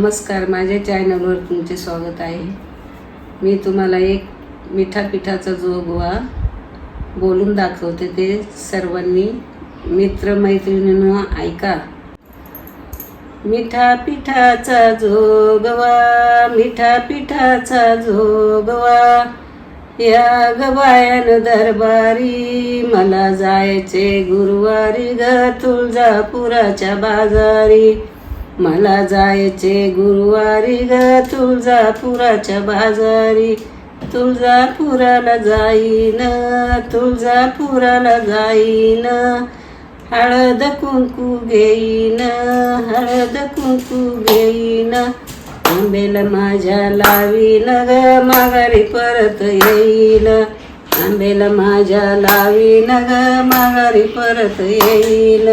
नमस्कार माझ्या चॅनलवर तुमचे स्वागत आहे. मी तुम्हाला एक मिठा पिठाचा जोगवा बोलून दाखवते ते सर्वांनी मित्रमैत्रिणींनो ऐका. मिठा पिठाचा जोगवा मिठा पिठाचा जोगवा या गवायन दरबारी मला जायचे गुरुवारी ग तुळजापुराच्या बाजारी. मला जायचे गुरुवारी ग तुळजापुराच्या बाजारी. तुळजापुराला जाईन तुळजापुराला जाईन. हळद कुंकू घेईन हळद कुंकू घेईन. आंबेला माझ्या लावीन ग माघारी परत येईल. आंबेला माझ्या लावीन ग माघारी परत येईल.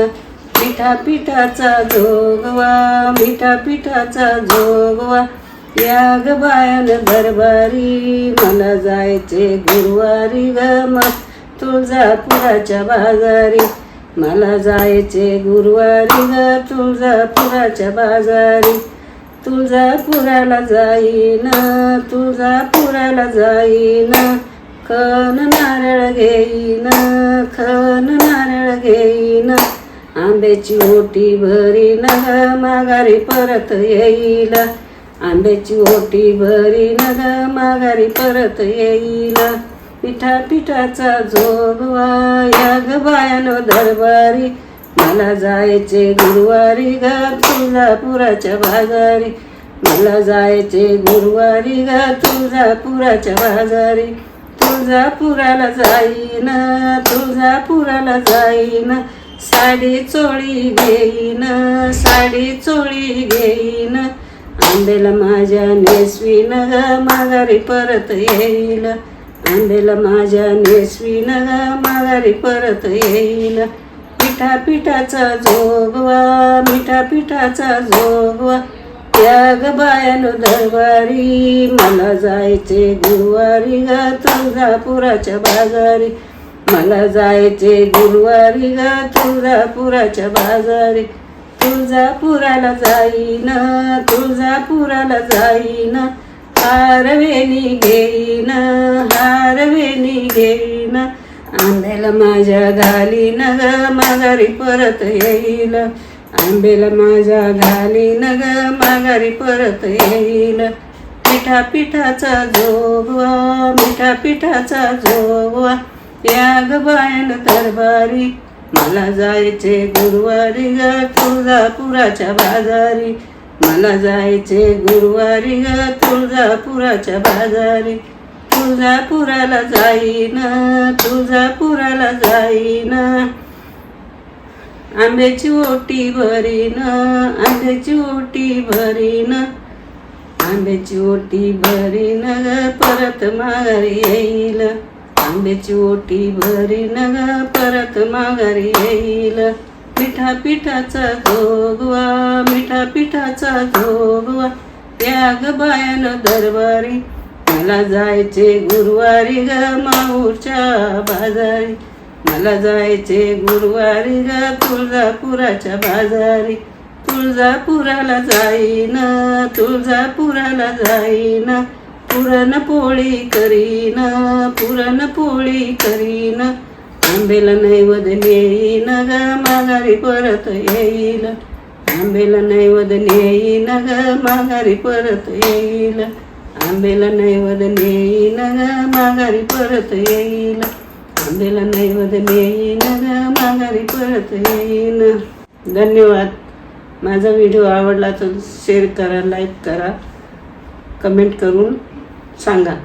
मिठा पिठाचा जोगवा मिठा पिठाचा जोगवा. या ग बायन दरबारी मला जायचे गुरुवारी ग मग तुळजापुराच्या बाजारी मला जायचे गुरुवारी ग तुळजापुराच्या बाजारी. तुळजापुराला जाईन तुळजापुराला जाईन. खन नारळ घेईन खन नारळ घेईन. आंब्याची ओटी भरी ग माघारी परत येईल. आंब्याची ओटी भरीन ग माघारी परत येईल. पिठा पिठाचा जोगवा या ग बायानो दरबारी. मला जायचे गुरुवारी ग तुळजापुराच्या बाजारी. मला जायचे गुरुवारी ग तुळजापुराच्या बाजारी. तुळजापुराला जाईन तुळजापुराला जाईन. साडी चोळी घेईन साडी चोळी घेईन. आंबेला माझ्या नेसवीन ग माघारी परत येईल. आंबेला माझ्या नेसवीन ग माघारी परत येईल. पिठा पिठाचा जोगवा मिठा पिठाचा जोगवा. या ग बायानो दरबारी मला जायचे गुरुवारी ग तुळजापुराच्या बाजारी. मला जायचे गुरुवारी ग तुळजापुराच्या बाजारी. तुळजापुराला जाईन तुळजापुराला जाईन. हारवेणी घेईन हारवेणी घेईन. आंब्याला माझ्या घालीन ग माघारी परत येईल. आंब्याला माझ्या घालीन ग माघारी परत येईल. मिठा पिठाचा जोगवा मिठा पिठाचा जोगवा. त्याग बायन दरबारी मला जायचे गुरुवारी ग तुळजापुराच्या बाजारी. मला जायचे गुरुवारी ग तुळजापुराच्या बाजारी. तुळजापुराला जाईन तुळजापुराला जाईन. आंब्याची ओटी भरीन आंब्याची ओटी भरीन. आंब्याची ओटी भरीन ग परत माघारी येईल. आंब्याची ओटी भरी ग परत माघारी येईल. मिठा पिठाचा जोगवा मिठा पिठाचा जोगवा या ग दरबारी मला जायचे गुरुवारी ग माऊरच्या बाजारी. मला जायचे गुरुवारी ग तुळजापुराच्या बाजारी. तुळजापुराला जाईन तुळजापुराला जाईन. पुरणपोळी करीन पुरणपोळी करीन. आंबेला नैवद नेईन ग माघारी परत येईल. आंबेला नैवद नेईन ग माघारी परत येईल. आंबेला नैवद नेईन ग माघारी परत येईल. आंबेला नैवद नेईन ग माघारी परत येईन धन्यवाद. माझा व्हिडिओ आवडला तर शेअर करा लाईक करा. कमेंट करून. 三个